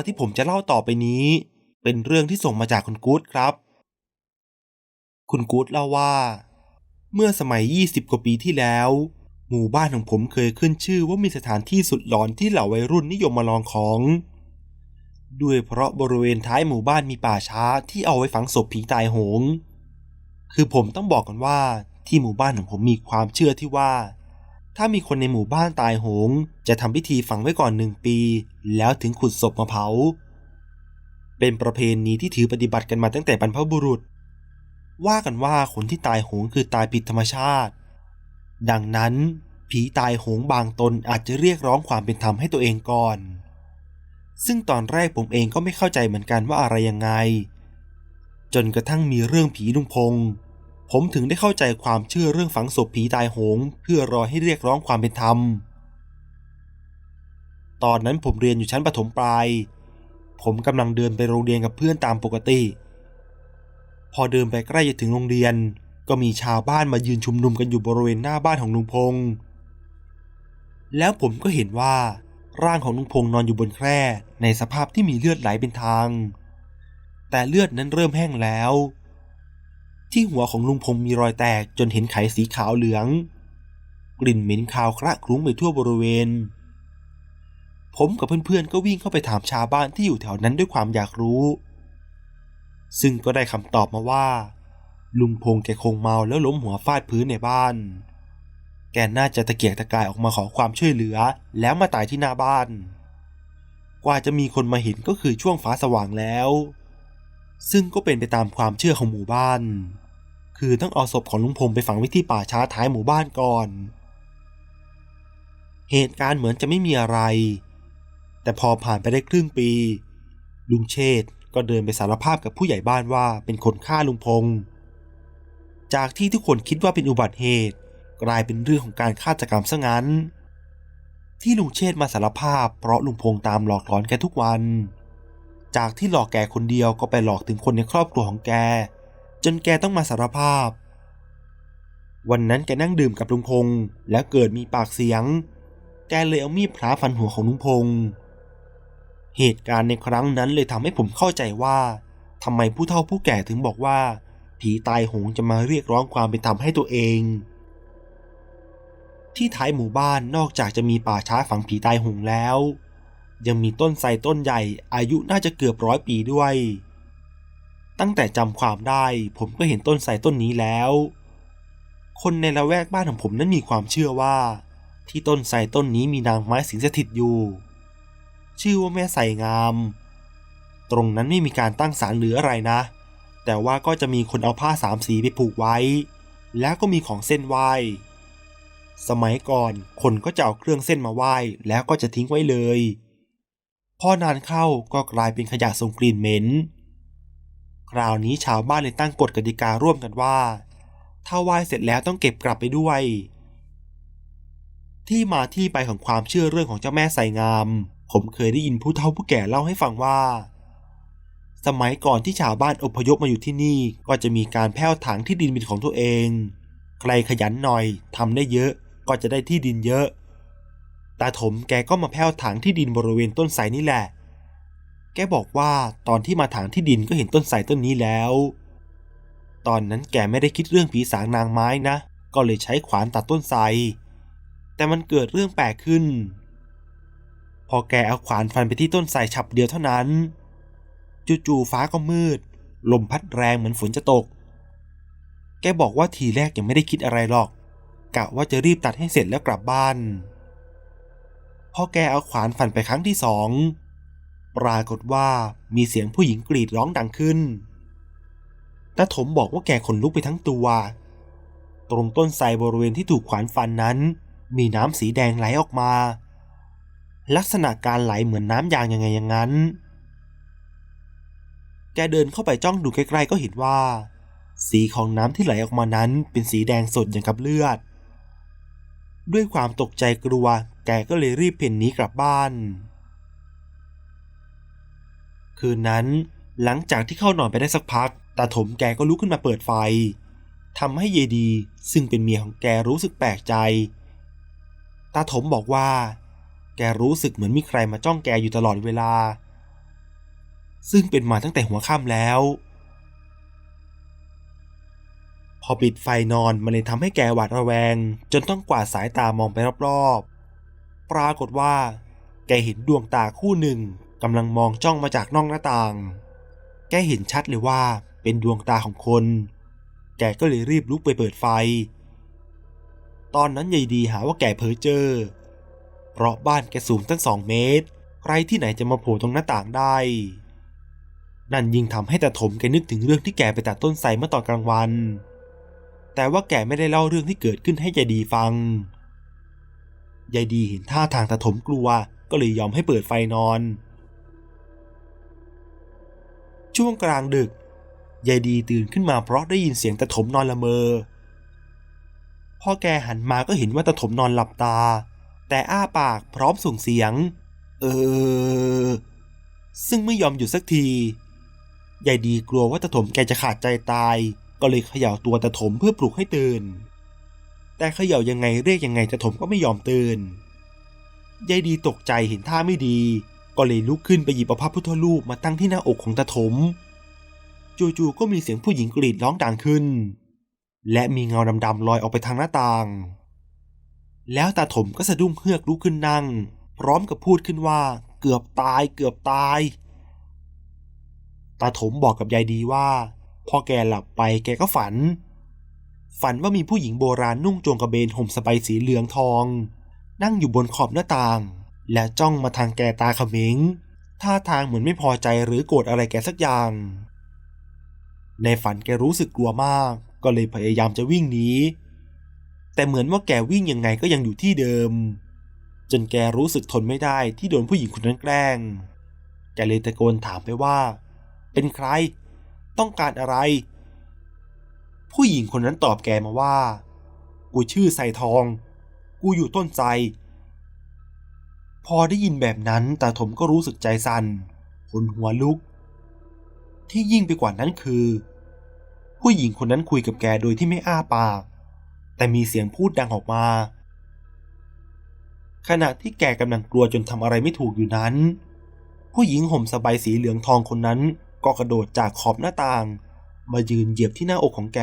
ราวที่ผมจะเล่าต่อไปนี้ เป็นเรื่องที่ส่งมาจากคุณกู๊ดครับ คุณกู๊ดเล่าว่า เมื่อสมัย 20 กว่าปีที่แล้ว หมู่บ้านของผมเคยขึ้นชื่อว่ามีสถานที่สุดหลอนที่เหล่าวัยรุ่นนิยมมาลองของ ด้วยเพราะบริเวณท้ายหมู่บ้านมีป่าช้าที่เอาไว้ฝังศพผีตายโหง คือผมต้องบอกกันว่าที่หมู่บ้านของผมมีความเชื่อที่ว่า ถ้ามีคนในหมู่บ้านตายโหง จะทำพิธีฝังไว้ก่อนหนึ่งปี แล้วถึงขุดศพมาเผา เป็นประเพณีที่ถือปฏิบัติกันมาตั้งแต่บรรพบุรุษ ว่ากันว่าคนที่ตายโหงคือตายผิดธรรมชาติ ดังนั้น ผีตายโหงบางตนอาจจะเรียกร้องความเป็นธรรมให้ตัวเองก่อน ซึ่งตอนแรกผมเองก็ไม่เข้าใจเหมือนกันว่าอะไรยังไง จนกระทั่งมีเรื่องผีลุงพงษ์ ผมถึงได้เข้าใจความเชื่อเรื่องฝังศพผีตายโหง เพื่อรอให้เรียกร้องความเป็นธรรม ตอนนั้นผมเรียนอยู่ชั้นประถมปลาย ผมกำลังเดินไปโรงเรียนกับเพื่อนตามปกติ พอเดินไปใกล้จะถึงโรงเรียน ก็มีชาวบ้านมายืนชุมนุมกันอยู่บริเวณหน้าบ้านของลุงพงแล้วผมก็เห็นว่า ร่างของลุงพงนอนอยู่บนแคร่ในสภาพที่มีเลือดไหลเป็นทาง แต่เลือดนั้นเริ่มแห้งแล้ว ที่หัวของลุงพงมีรอยแตกจนเห็นไขสีขาวเหลือง กลิ่นเหม็นคาวคละคลุ้งไปทั่วบริเวณ ผมกับเพื่อนๆก็วิ่งเข้าไปถามชาวบ้านที่อยู่แถวนั้นด้วยความอยากรู้ ซึ่งก็ได้คำตอบมาว่า ลุงพงแกคงเมาแล้วล้มหัวฟาดพื้นในบ้าน แกน่าจะตะเกียกตะกายออกมาขอความช่วยเหลือ แล้วมาตายที่หน้าบ้าน กว่าจะมีคนมาเห็นก็คือช่วงฟ้าสว่างแล้ว ซึ่งก็เป็นไปตามความเชื่อของหมู่บ้าน คือต้องเอาศพของลุงพงไปฝังไว้ที่ป่าช้าท้ายหมู่บ้านก่อน เหตุการณ์เหมือนจะไม่มีอะไร แต่พอผ่านไปได้ครึ่งปี ลุงเชษ์ก็เดินไปสารภาพกับผู้ใหญ่บ้านว่าเป็นคนฆ่าลุงพง จากที่ทุกคนคิดว่าเป็นอุบัติเหตุ กลายเป็นเรื่องของการฆาตกรรมซะงั้น ที่ลุงเชษ์มาสารภาพเพราะลุงพงตามหลอกหลอนแกทุกวัน จากที่หลอกแกคนเดียวก็ไปหลอกถึงคนในครอบครัวของแก จนแกต้องมาสารภาพ วันนั้นแกนั่งดื่มกับลุงพงแล้วเกิดมีปากเสียง แกเลยเอามีดพระฟันหัวของลุงพงเหตุการณ์ในครั้งนั้นเลยทำให้ผมเข้าใจว่าทำไมผู้เฒ่าผู้แก่ถึงบอกว่า ผีตายหงจะมาเรียกร้องความเป็นธรรมให้ตัวเอง ที่ท้ายหมู่บ้านนอกจากจะมีป่าช้าฝังผีตายหงแล้ว ยังมีต้นไทรต้นใหญ่อายุน่าจะเกือบร้อยปีด้วย ตั้งแต่จำความได้ผมก็เห็นต้นไทรต้นนี้แล้ว คนในละแวกบ้านของผมนั้นมีความเชื่อว่า ที่ต้นไทรต้นนี้มีนางไม้สิงสถิตอยู่ ชื่อว่าแม่ไส่งาม ตรงนั้นไม่มีการตั้งศาลหรืออะไรนะ แต่ว่าก็จะมีคนเอาผ้าสามสีไปผูกไว้ แล้วก็มีของเส้นไหว้สมัยก่อนคนก็จะเอาเครื่องเส้นมาไหว้แล้วก็จะทิ้งไว้เลย พอนานเข้าก็กลายเป็นขยะส่งกลิ่นเหม็น คราวนี้ชาวบ้านเลยตั้งกฎกติการ่วมกันว่า ถ้าไหว้เสร็จแล้วต้องเก็บกลับไปด้วย ที่มาที่ไปของความเชื่อเรื่องของเจ้าแม่ไสงาม ผมเคยได้ยินผู้เฒ่าผู้แก่เล่าให้ฟังว่า สมัยก่อนที่ชาวบ้านอพยพมาอยู่ที่นี่ก็จะมีการแผ้วถางที่ดินเป็นของตัวเอง ใครขยันหน่อยทำได้เยอะก็จะได้ที่ดินเยอะ ตาถมแกก็มาแผ้วถางที่ดินบริเวณต้นไทรนี่แหละ แกบอกว่าตอนที่มาถางที่ดินก็เห็นต้นไทรต้นนี้แล้ว ตอนนั้นแกไม่ได้คิดเรื่องผีสางนางไม้นะ ก็เลยใช้ขวานตัดต้นไทร แต่มันเกิดเรื่องแปลกขึ้น พอแกเอาขวานฟันไปที่ต้นไทรฉับเดียวเท่านั้น จู่ๆฟ้าก็มืด ลมพัดแรงเหมือนฝนจะตก แกบอกว่าทีแรกยังไม่ได้คิดอะไรหรอก กะว่าจะรีบตัดให้เสร็จแล้วกลับบ้าน พอแกเอาขวานฟันไปครั้งที่สอง ปรากฏว่ามีเสียงผู้หญิงกรีดร้องดังขึ้นตาถมบอกว่าแกขนลุกไปทั้งตัว ตรงต้นไทรบริเวณที่ถูกขวานฟันนั้น มีน้ำสีแดงไหลออกมา ลักษณะการไหลเหมือนน้ำยางยังไงอย่างนั้น แกเดินเข้าไปจ้องดูใกล้ๆก็เห็นว่า สีของน้ำที่ไหลออกมานั้นเป็นสีแดงสดอย่างกับเลือด ด้วยความตกใจกลัว แกก็เลยรีบเพ่นหนีกลับบ้าน คืนนั้นหลังจากที่เข้านอนไปได้สักพัก ตาถมแกก็ลุกขึ้นมาเปิดไฟทำให้เยดีซึ่งเป็นเมียของแกรู้สึกแปลกใจ ตาถมบอกว่า แกรู้สึกเหมือนมีใครมาจ้องแกอยู่ตลอดเวลา ซึ่งเป็นมาตั้งแต่หัวค่ำแล้ว พอปิดไฟนอนมันเลยทำให้แกหวาดระแวง จนต้องกวาดสายตามองไปรอบ ปรากฏว่า แกเห็นดวงตาคู่หนึ่งกำลังมองจ้องมาจากนอกหน้าต่าง แกเห็นชัดเลยว่าเป็นดวงตาของคน แกก็เลยรีบลุกไปเปิดไฟ ตอนนั้นยายดีหาว่าแกเพ้อเจอ เพราะบ้านแกสูงตั้งสองเมตร ใครที่ไหนจะมาโผล่ตรงหน้าต่างได้ นั่นยิ่งทำให้ตาถมแกนึกถึงเรื่องที่แกไปตัดต้นไทรเมื่อตอนกลางวัน แต่ว่าแกไม่ได้เล่าเรื่องที่เกิดขึ้นให้ยายดีฟัง ยายดีเห็นท่าทางตาถมกลัว ก็เลยยอมให้เปิดไฟนอน ช่วงกลางดึก ยายดีตื่นขึ้นมาเพราะได้ยินเสียงตาถมนอนละเมอ พ่อแกหันมาก็เห็นว่าตาถมนอนหลับตา แต่อ้าปากพร้อมส่งเสียง เออ ซึ่งไม่ยอมหยุดสักทียายดีกลัวว่าตาถมแกจะขาดใจตาย ก็เลยเขย่าตัวตาถมเพื่อปลุกให้ตื่น แต่เขย่ายังไงเรียกยังไงตาถมก็ไม่ยอมตื่นยายดีตกใจเห็นท่าไม่ดี ก็เลยลุกขึ้นไปหยิบเอาพระพุทธรูปมาตั้งที่หน้าอกของตาถม จู่ๆก็มีเสียงผู้หญิงกรีดร้องดังขึ้น และมีเงาดำๆลอยออกไปทางหน้าต่าง แล้วตาถมก็สะดุ้งเฮือกลุกขึ้นนั่ง พร้อมกับพูดขึ้นว่า เกือบตายเกือบตาย ตาถมบอกกับยายดีว่า พอแกหลับไปแกก็ฝัน ฝันว่ามีผู้หญิงโบราณนุ่งโจงกระเบนห่มสบายสีเหลืองทอง นั่งอยู่บนขอบหน้าต่าง และจ้องมาทางแกตาเขม็งท่าทางเหมือนไม่พอใจหรือโกรธอะไรแกสักอย่าง ในฝันแกรู้สึกกลัวมาก ก็เลยพยายามจะวิ่งหนีแต่เหมือนว่าแกวิ่งยังไงก็ยังอยู่ที่เดิม จนแกรู้สึกทนไม่ได้ที่โดนผู้หญิงคนนั้นแกล้ง แกเลยตะโกนถามไปว่า เป็นใคร ต้องการอะไร ผู้หญิงคนนั้นตอบแกมาว่า กูชื่อไซทอง กูอยู่ต้นไทรพอได้ยินแบบนั้นตาถมก็รู้สึกใจสั่นขนหัวลุก ที่ยิ่งไปกว่านั้นคือ ผู้หญิงคนนั้นคุยกับแกโดยที่ไม่อ้าปาก แต่มีเสียงพูดดังออกมา ขณะที่แกกำลังกลัวจนทำอะไรไม่ถูกอยู่นั้น ผู้หญิงห่มสบายสีเหลืองทองคนนั้นก็กระโดดจากขอบหน้าต่าง มายืนเหยียบที่หน้าอกของแก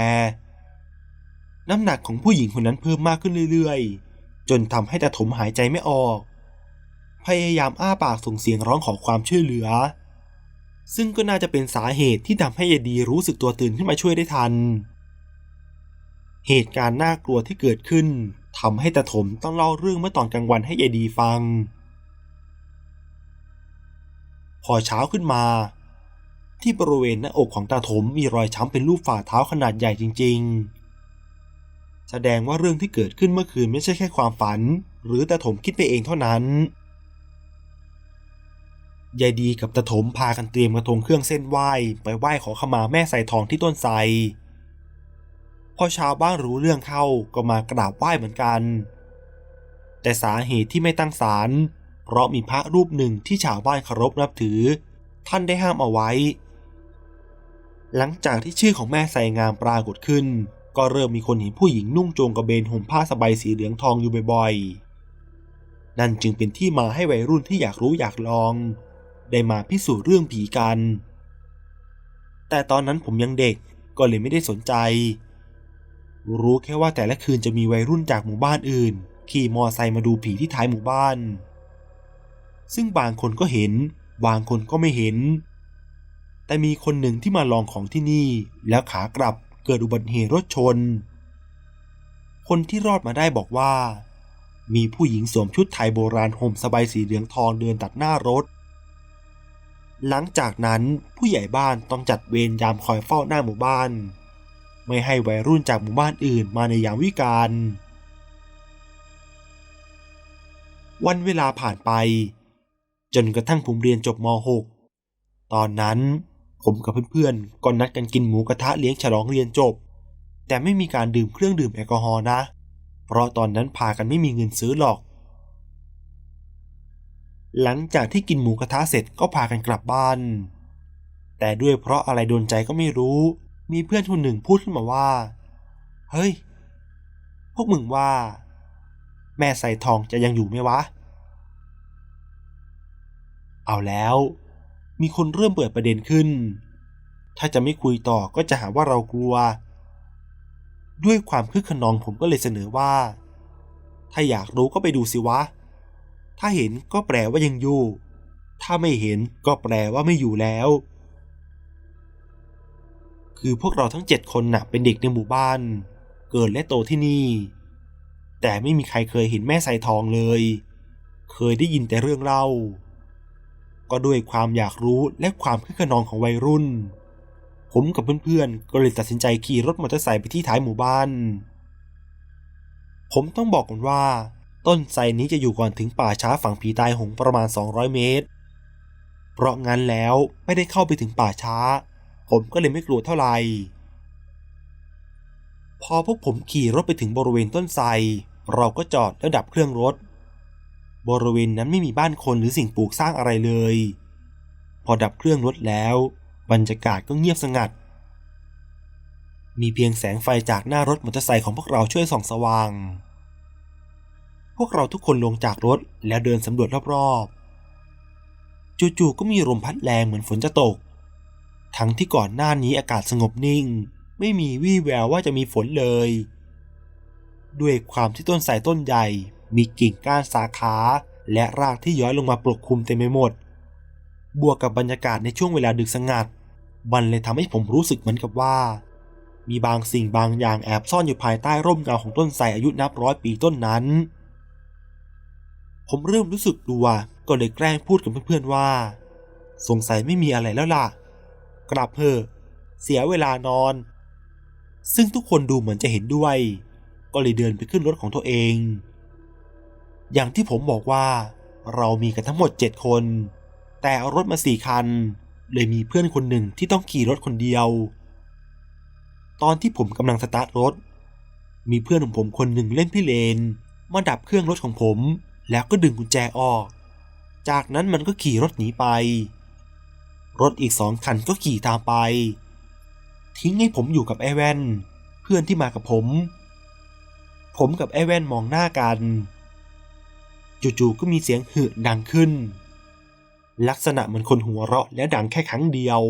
น้ำหนักของผู้หญิงคนนั้นเพิ่มมากขึ้นเรื่อยๆ จนทำให้ตาถมหายใจไม่ออก พยายามอ้าปากส่งเสียงร้องขอความช่วยเหลือ ซึ่งก็น่าจะเป็นสาเหตุที่ทำให้ยายดีรู้สึกตัวตื่นขึ้นมาช่วยได้ทัน เหตุการณ์น่ากลัวที่เกิดขึ้นทำให้ตาถมต้องเล่าเรื่องเมื่อตอนกลางวันให้ยายดีฟัง พอเช้าขึ้นมา ที่บริเวณหน้าอกของตาถมมีรอยช้ำเป็นรูปฝ่าเท้าขนาดใหญ่จริง ๆ แสดงว่าเรื่องที่เกิดขึ้นเมื่อคืนไม่ใช่แค่ความฝัน หรือตาถมคิดไปเองเท่านั้นยายดีกับตาถมพากันเตรียมกระทงเครื่องเส้นไหว้ไปไหว้ขอขมาแม่ใส่ทองที่ต้นไทรพอชาวบ้านรู้เรื่องเข้าก็มากราบไหว้เหมือนกัน แต่สาเหตุที่ไม่ตั้งศาลเพราะมีพระรูปหนึ่งที่ชาวบ้านเคารพนับถือ ท่านได้ห้ามเอาไว้ หลังจากที่ชื่อของแม่ใส่งามปรากฏขึ้น ก็เริ่มมีคนเห็นผู้หญิงนุ่งโจงกระเบนห่มผ้าสบายสีเหลืองทองอยู่บ่อยๆ นั่นจึงเป็นที่มาให้วัยรุ่นที่อยากรู้อยากลอง ได้มาพิสูจน์เรื่องผีกัน แต่ตอนนั้นผมยังเด็กก็เลยไม่ได้สนใจ รู้แค่ว่าแต่ละคืนจะมีวัยรุ่นจากหมู่บ้านอื่น ขี่มอไซค์มาดูผีที่ท้ายหมู่บ้าน ซึ่งบางคนก็เห็น บางคนก็ไม่เห็น แต่มีคนหนึ่งที่มาลองของที่นี่ แล้วขากลับเกิดอุบัติเหตุรถชน คนที่รอดมาได้บอกว่า มีผู้หญิงสวมชุดไทยโบราณห่มสบายสีเหลืองทองเดินตัดหน้ารถ หลังจากนั้นผู้ใหญ่บ้านต้องจัดเวรยามคอยเฝ้าหน้าหมู่บ้าน ไม่ให้วัยรุ่นจากหมู่บ้านอื่นมาในยามวิกาลวันเวลาผ่านไป จนกระทั่งผมเรียนจบม .6 ตอนนั้น ผมกับเพื่อนๆก็นัดกันกินหมูกระทะเลี้ยงฉลองเรียนจบ แต่ไม่มีการดื่มเครื่องดื่มแอลกอฮอล์นะ เพราะตอนนั้นพากันไม่มีเงินซื้อหรอก หลังจากที่กินหมูกระทะเสร็จก็พากันกลับบ้าน แต่ด้วยเพราะอะไรโดนใจก็ไม่รู้ มีเพื่อนคนหนึ่งพูดขึ้นมาว่า เฮ้ย พวกมึงว่า แม่ใส่ทองจะยังอยู่ไหมวะ เอาแล้ว มีคนเริ่มเปิดประเด็นขึ้น ถ้าจะไม่คุยต่อก็จะหาว่าเรากลัว ด้วยความคึกขนองผมก็เลยเสนอว่า ถ้าอยากรู้ก็ไปดูสิวะ ถ้าเห็นก็แปลว่ายังอยู่ ถ้าไม่เห็นก็แปลว่าไม่อยู่แล้ว คือพวกเราทั้งเจ็ดคนน่ะเป็นเด็กในหมู่บ้าน เกิดและโตที่นี่ แต่ไม่มีใครเคยเห็นแม่ใส่ทองเลย เคยได้ยินแต่เรื่องเล่า ก็ด้วยความอยากรู้และความคึกขนองของวัยรุ่น ผมกับเพื่อนๆ ก็เลยตัดสินใจขี่รถมอเตอร์ไซค์ไปที่ท้ายหมู่บ้าน ผมต้องบอกก่อนว่า ต้นไทรนี้จะอยู่ก่อนถึงป่าช้าฝั่งผีตายหงประมาณ 200 เมตร เพราะงั้นแล้วไม่ได้เข้าไปถึงป่าช้า ผมก็เลยไม่กลัวเท่าไหร่ พอพวกผมขี่รถไปถึงบริเวณต้นไทรเราก็จอดแล้วดับเครื่องรถ บริเวณนั้นไม่มีบ้านคนหรือสิ่งปลูกสร้างอะไรเลย พอดับเครื่องรถแล้ว บรรยากาศก็เงียบสงัด มีเพียงแสงไฟจากหน้ารถมอเตอร์ไซค์ของพวกเราช่วยส่องสว่าง พวกเราทุกคนลงจากรถแล้วเดินสำรวจรอบๆ จู่ๆก็มีลมพัดแรงเหมือนฝนจะตก ทั้งที่ก่อนหน้านี้อากาศสงบนิ่ง ไม่มีวี่แววว่าจะมีฝนเลย ด้วยความที่ต้นไทรต้นใหญ่ มีกิ่งก้านสาขา และรากที่ย้อยลงมาปกคลุมเต็มไปหมด บวกกับบรรยากาศในช่วงเวลาดึกสงัด มันเลยทำให้ผมรู้สึกเหมือนกับว่า มีบางสิ่งบางอย่างแอบซ่อนอยู่ภายใต้ร่มเงาของต้นไทรอายุนับร้อยปีต้นนั้น ผมเริ่มรู้สึกกลัว ก็เลยแกล้งพูดกับเพื่อนๆว่า สงสัยไม่มีอะไรแล้วล่ะ กลับเถอะเสียเวลานอน ซึ่งทุกคนดูเหมือนจะเห็นด้วย ก็เลยเดินไปขึ้นรถของตัวเอง อย่างที่ผมบอกว่า เรามีกันทั้งหมด 7 คน แต่เอารถมาสี่คัน เลยมีเพื่อนคนหนึ่งที่ต้องขี่รถคนเดียว ตอนที่ผมกำลังสตาร์ทรถ มีเพื่อนของผมคนหนึ่งเล่นพี่เลน มาดับเครื่องรถของผม แล้วก็ดึงกุญแจออก จากนั้นมันก็ขี่รถหนีไป รถอีกสองคันก็ขี่ตามไป ทิ้งให้ผมอยู่กับไอแวน เพื่อนที่มากับผม ผมกับไอแวนมองหน้ากัน จู่ๆก็มีเสียงหึดังขึ้น ลักษณะเหมือนคนหัวเราะและดังแค่ครั้งเดียว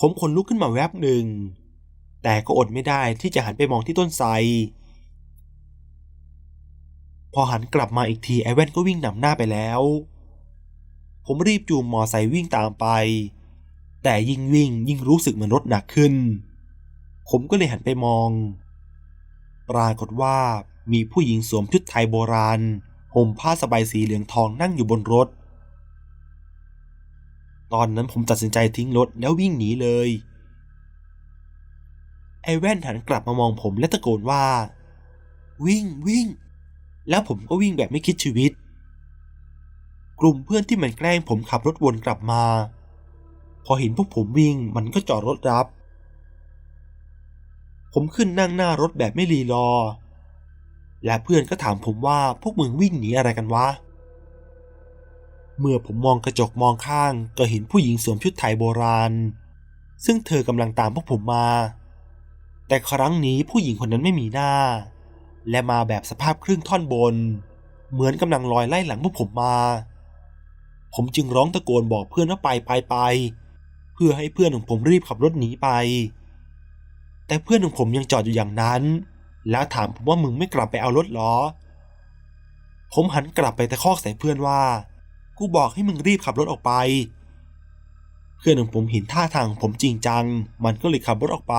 ผมขนลุกขึ้นมาแวบหนึ่ง แต่ก็อดไม่ได้ที่จะหันไปมองที่ต้นไทรพอหันกลับมาอีกทีไอแว่นก็วิ่งนำหน้าไปแล้ว ผมรีบจูงมอไซค์วิ่งตามไป แต่ยิ่งวิ่งยิ่งรู้สึกเหมือนรถหนักขึ้น ผมก็เลยหันไปมอง ปรากฏว่า มีผู้หญิงสวมชุดไทยโบราณห่มผ้าสบายสีเหลืองทองนั่งอยู่บนรถ ตอนนั้นผมตัดสินใจทิ้งรถแล้ววิ่งหนีเลย ไอ้แว่นหันกลับมามองผมและตะโกนว่า วิ่งวิ่ง แล้วผมก็วิ่งแบบไม่คิดชีวิต กลุ่มเพื่อนที่มันแกล้งผมขับรถวนกลับมา พอเห็นพวกผมวิ่งมันก็จอดรถรับ ผมขึ้นนั่งหน้ารถแบบไม่รีรอ และเพื่อนก็ถามผมว่าพวกมึงวิ่งหนีอะไรกันวะ เมื่อผมมองกระจกมองข้างก็เห็นผู้หญิงสวมชุดไทยโบราณ ซึ่งเธอกำลังตามพวกผมมา แต่ครั้งนี้ผู้หญิงคนนั้นไม่มีหน้า และมาแบบสภาพครึ่งท่อนบน เหมือนกำลังลอยไล่หลังพวกผมมา ผมจึงร้องตะโกนบอกเพื่อนว่าไปไปไป เพื่อให้เพื่อนของผมรีบขับรถหนีไป แต่เพื่อนของผมยังจอดอยู่อย่างนั้น แล้วถามผมว่ามึงไม่กลับไปเอารถหรอผมหันกลับไปตะคอกใส่เพื่อนว่า กูบอกให้มึงรีบขับรถออกไป เพื่อนของผมเห็นท่าทางของผมจริงจัง มันก็เลยขับรถออกไป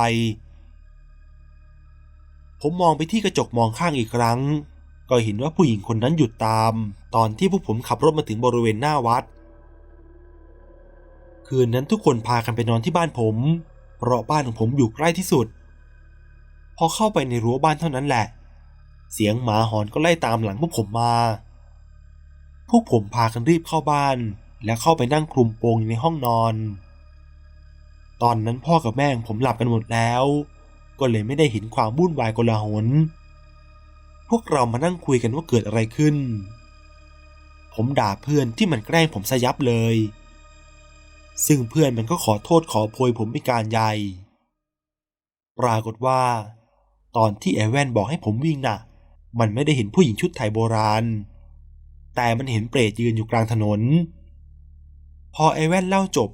ผมมองไปที่กระจกมองข้างอีกครั้ง ก็เห็นว่าผู้หญิงคนนั้นหยุดตาม ตอนที่พวกผมขับรถมาถึงบริเวณหน้าวัด คืนนั้นทุกคนพากันไปนอนที่บ้านผม เพราะบ้านของผมอยู่ใกล้ที่สุด พอเข้าไปในรั้วบ้านเท่านั้นแหละ เสียงหมาหอนก็ไล่ตามหลังพวกผมมา พวกผมพากันรีบเข้าบ้าน และเข้าไปนั่งคลุมโปงอยู่ในห้องนอน ตอนนั้นพ่อกับแม่ผมหลับกันหมดแล้ว ก็เลยไม่ได้เห็นความวุ่นวายกลาหลพวกเรามานั่งคุยกันว่าเกิดอะไรขึ้น ผมด่าเพื่อนที่มันแกล้งผมซะยับเลย ซึ่งเพื่อนมันก็ขอโทษขอโพยผมเป็นการใหญ่ ปรากฏว่า ตอนที่แอแวนบอกให้ผมวิ่งน่ะ มันไม่ได้เห็นผู้หญิงชุดไทยโบราณ แต่มันเห็นเปรตยืนอยู่กลางถนน พอไอแวนเล่าจบ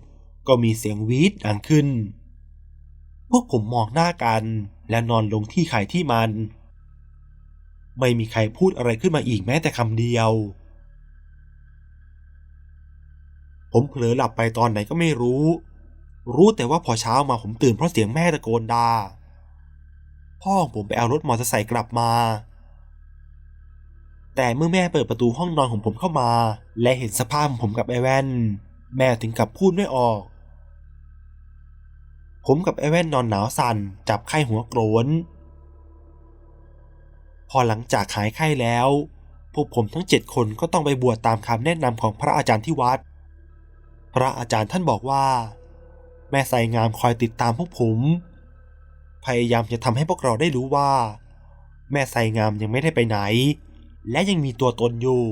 ก็มีเสียงวีดดังขึ้น พวกผมมองหน้ากันและนอนลงที่ไข่ที่มัน ไม่มีใครพูดอะไรขึ้นมาอีกแม้แต่คำเดียว ผมเผลอหลับไปตอนไหนก็ไม่รู้ รู้แต่ว่าพอเช้ามาผมตื่นเพราะเสียงแม่ตะโกนด่า พ่อของผมไปเอารถมอเตอร์ไซค์กลับมา แต่เมื่อแม่เปิดประตูห้องนอนของผมเข้ามา และเห็นสภาพของผมกับไอแว่นแม่ถึงกับพูดไม่ออก ผมกับไอแว่นนอนหนาวสั่นจับไข้หัวโกรนพอหลังจากหายไข้แล้ว พวกผมทั้งเจ็ดคนก็ต้องไปบวชตามคำแนะนำของพระอาจารย์ที่วัด พระอาจารย์ท่านบอกว่า แม่ไสงามคอยติดตามพวกผม พยายามจะทำให้พวกเราได้รู้ว่า แม่ไสงามยังไม่ได้ไปไหน และยังมีตัวตนอยู่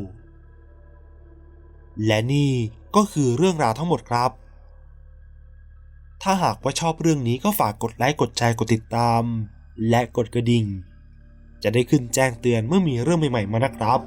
และนี่ก็คือเรื่องราวทั้งหมดครับ ถ้าหากว่าชอบเรื่องนี้ก็ฝากกดไลค์กดแชร์กดติดตาม และกดกระดิ่ง จะได้ขึ้นแจ้งเตือนเมื่อมีเรื่องใหม่ๆมานะครับ